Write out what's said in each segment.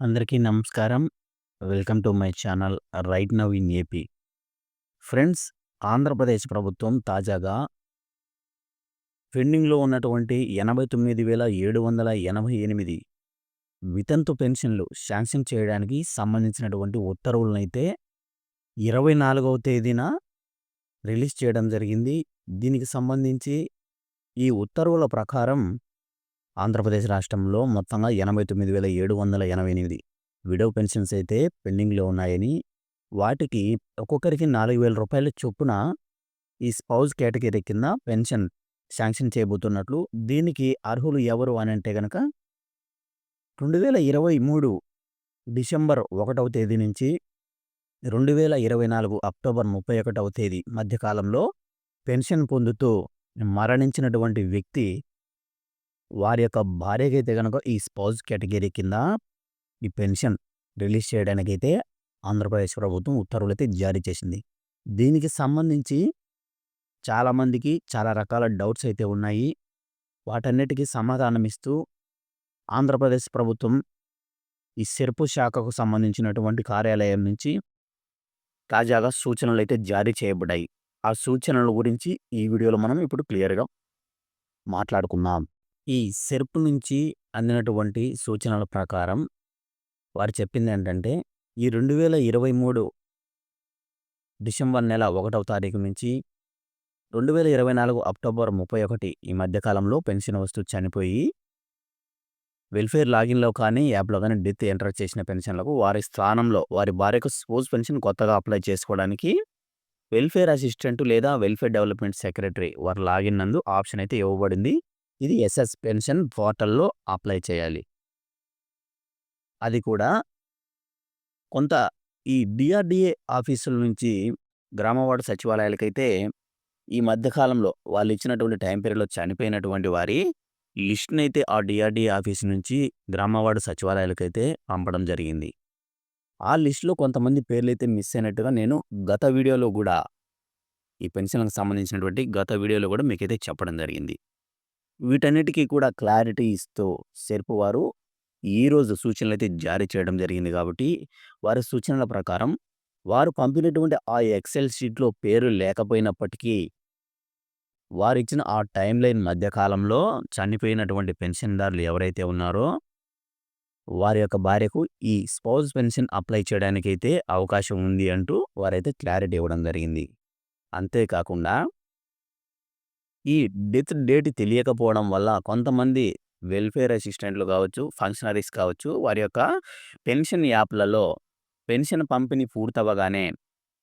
అందరికీ నమస్కారం. Welcome to my channel right now in AP. Friends Andhra Pradesh ప్రభుత్వం తాజాగా పెండింగ్‌లో ఉన్నటువంటి 89,788 వితంతు పెన్షన్‌లు శాంక్షన్ చేయడానికి సంబంధించినటువంటి ఉత్తర్వులను అయితే ఇరవై నాలుగవ తేదీన రిలీజ్ చేయడం జరిగింది. దీనికి సంబంధించి ఈ ఉత్తర్వుల ప్రకారం ఆంధ్రప్రదేశ్ రాష్ట్రంలో మొత్తంగా 89,788 విడో పెన్షన్స్ అయితే పెండింగ్‌లో ఉన్నాయని, వాటికి ఒక్కొక్కరికి నాలుగు వేల రూపాయల చొప్పున ఈ స్పౌజ్ కేటగిరీ కింద పెన్షన్ శాంక్షన్ చేయబోతున్నట్లు, దీనికి అర్హులు ఎవరు అని అంటే గనక 2023 డిసెంబర్ ఒకటవ తేదీ నుంచి 2024 అక్టోబర్ 31వ తేదీ మధ్యకాలంలో పెన్షన్ పొందుతూ మరణించినటువంటి వ్యక్తి వారి యొక్క భార్యకైతే కనుక ఈ స్పౌజ్ కేటగిరీ కింద ఈ పెన్షన్ రిలీజ్ చేయడానికైతే ఆంధ్రప్రదేశ్ ప్రభుత్వం ఉత్తర్వులైతే జారీ చేసింది. దీనికి సంబంధించి చాలామందికి చాలా రకాల డౌట్స్ అయితే ఉన్నాయి. వాటన్నింటికి సమాధానం ఇస్తూ ఆంధ్రప్రదేశ్ ప్రభుత్వం ఈ సెర్పు శాఖకు సంబంధించినటువంటి కార్యాలయం నుంచి తాజాగా సూచనలు అయితే జారీ చేయబడ్డాయి. ఆ సూచనల గురించి ఈ వీడియోలో మనం ఇప్పుడు క్లియర్‌గా మాట్లాడుకుందాం. ఈ సెర్ప్ నుంచి అందినటువంటి సూచనల ప్రకారం వారు చెప్పింది ఏంటంటే ఈ 2023 డిసెంబర్ నెల ఒకటవ తారీఖు నుంచి 2024 అక్టోబర్ 31 ఈ మధ్యకాలంలో పెన్షన్ వస్తూ చనిపోయి వెల్ఫేర్ లాగిన్‌లో కానీ, యాప్‌లో కానీ డెత్ ఎంటర్ చేసిన పెన్షన్‌లకు వారి స్థానంలో వారి భార్యకు స్పోజ్ పెన్షన్ కొత్తగా అప్లై చేసుకోవడానికి వెల్ఫేర్ అసిస్టెంట్ లేదా వెల్ఫేర్ డెవలప్‌మెంట్ సెక్రటరీ వారి లాగిన్ నందు ఆప్షన్ అయితే ఇవ్వబడింది. ఇది ఎస్ఎస్ పెన్షన్ పోర్టల్‌లో అప్లై చేయాలి. అది కూడా కొంత ఈ డిఆర్డిఏ ఆఫీసుల నుంచి గ్రామవాడ సచివాలయాలకైతే ఈ మధ్యకాలంలో వాళ్ళు ఇచ్చినటువంటి టైం పీరియడ్‌లో చనిపోయినటువంటి వారి లిస్ట్‌నైతే ఆ డిఆర్డిఏ ఆఫీస్ నుంచి గ్రామవాడ సచివాలయాలకైతే పంపడం జరిగింది. ఆ లిస్ట్‌లో కొంతమంది పేర్లైతే మిస్ అయినట్టుగా నేను గత వీడియోలో కూడా ఈ పెన్షన్‌లకు సంబంధించినటువంటి గత వీడియోలో కూడా మీకైతే చెప్పడం జరిగింది. వీటన్నిటికీ కూడా క్లారిటీ ఇస్తూ సెర్ప్ వారు ఈరోజు అయితే జారీ చేయడం జరిగింది కాబట్టి, వారి సూచనల ప్రకారం వారు పంపినటువంటి ఆ ఎక్సెల్ షీట్‌లో పేరు లేకపోయినప్పటికీ వారిచ్చిన ఆ టైం లైన్ మధ్యకాలంలో చనిపోయినటువంటి పెన్షన్‌దారులు ఎవరైతే ఉన్నారో వారి యొక్క భార్యకు ఈ స్పౌజ్ పెన్షన్ అప్లై చేయడానికైతే అవకాశం ఉంది అంటూ వారైతే క్లారిటీ ఇవ్వడం జరిగింది. అంతేకాకుండా ఈ డెత్ డేట్ తెలియకపోవడం వల్ల కొంతమంది వెల్ఫేర్ అసిస్టెంట్‌లు కావచ్చు, ఫంక్షనరీస్ కావచ్చు, వారి యొక్క పెన్షన్ యాప్‌లలో పెన్షన్ పంపిణీ పూర్తవ్వగానే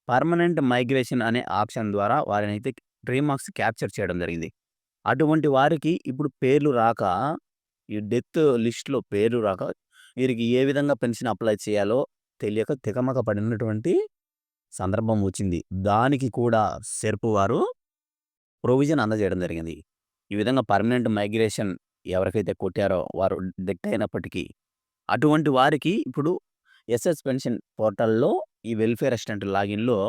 పర్మనెంట్ మైగ్రేషన్ అనే ఆప్షన్ ద్వారా వారినైతే ట్రీ మార్క్స్ క్యాప్చర్ చేయడం జరిగింది. అటువంటి వారికి ఇప్పుడు పేర్లు రాక ఈ డెత్ లిస్ట్‌లో పేర్లు రాక వీరికి ఏ విధంగా పెన్షన్ అప్లై చేయాలో తెలియక తికమక పడినటువంటి సందర్భం వచ్చింది. దానికి కూడా సెర్పు వారు ప్రొవిజన్ అందజేయడం జరిగింది. ఈ విధంగా పర్మనెంట్ మైగ్రేషన్ ఎవరికైతే కొట్టారో వారు డెత్ అయినప్పటికీ అటువంటి వారికి ఇప్పుడు ఎస్ఎస్ పెన్షన్ పోర్టల్‌లో ఈ వెల్ఫేర్ అసిస్టెంట్ లాగిన్‌లో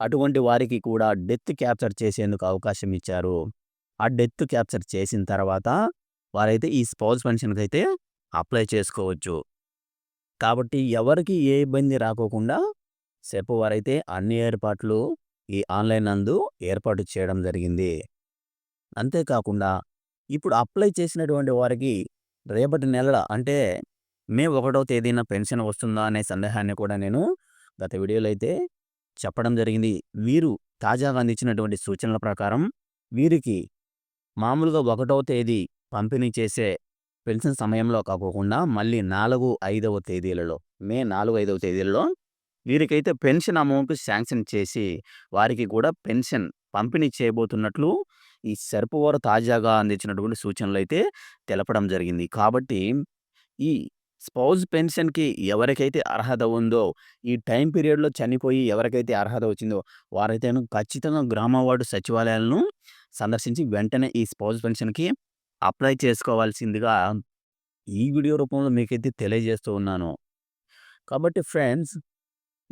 అటువంటి వారికి కూడా డెత్ క్యాప్చర్ చేసేందుకు అవకాశం ఇచ్చారు. ఆ డెత్ క్యాప్చర్ చేసిన తర్వాత వారైతే ఈ స్పోర్ట్స్ పెన్షన్కి అయితే అప్లై చేసుకోవచ్చు. కాబట్టి ఎవరికి ఏ ఇబ్బంది రాకోకుండా సెర్ప్ వారైతే అన్ని ఏర్పాట్లు ఈ ఆన్‌లైన్ నందు ఏర్పాటు చేయడం జరిగింది. అంతేకాకుండా ఇప్పుడు అప్లై చేసినటువంటి వారికి రేపటి నెల అంటే మే ఒకటో తేదీన పెన్షన్ వస్తుందా అనే సందేహాన్ని కూడా నేను గత వీడియోలో అయితే చెప్పడం జరిగింది. వీరు తాజాగా అందించినటువంటి సూచనల ప్రకారం వీరికి మామూలుగా ఒకటవ తేదీ పంపిణీ చేసే పెన్షన్ సమయంలో కాకోకుండా మళ్ళీ 4, 5వ తేదీలలో మే 4, 5వ తేదీలలో వీరికైతే పెన్షన్ అమౌంట్ శాంక్షన్ చేసి వారికి కూడా పెన్షన్ పంపిణీ చేయబోతున్నట్లు ఈ సెర్ప్ తాజాగా అందించినటువంటి సూచనలు అయితే తెలపడం జరిగింది. కాబట్టి ఈ స్పౌజ్ పెన్షన్‌కి ఎవరికైతే అర్హత ఉందో ఈ టైం పీరియడ్‌లో చనిపోయి ఎవరికైతే అర్హత వచ్చిందో వారైతే ఖచ్చితంగా గ్రామ వార్డు సచివాలయాలను సందర్శించి వెంటనే ఈ స్పౌజ్ పెన్షన్‌కి అప్లై చేసుకోవాల్సిందిగా ఈ వీడియో రూపంలో మీకైతే తెలియజేస్తూ ఉన్నాను. కాబట్టి ఫ్రెండ్స్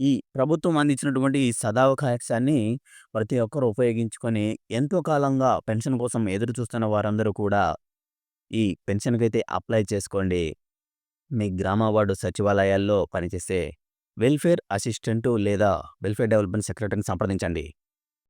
ఈ ప్రభుత్వం అందించినటువంటి ఈ సదావకాశాన్ని ప్రతి ఒక్కరు ఉపయోగించుకొని ఎంతో కాలంగా పెన్షన్ కోసం ఎదురు చూస్తున్న వారందరూ కూడా ఈ పెన్షన్‌కైతే అప్లై చేసుకోండి. మీ గ్రామ వార్డు సచివాలయాల్లో పనిచేసే వెల్ఫేర్ అసిస్టెంటు లేదా వెల్ఫేర్ డెవలప్మెంట్ సెక్రటరీని సంప్రదించండి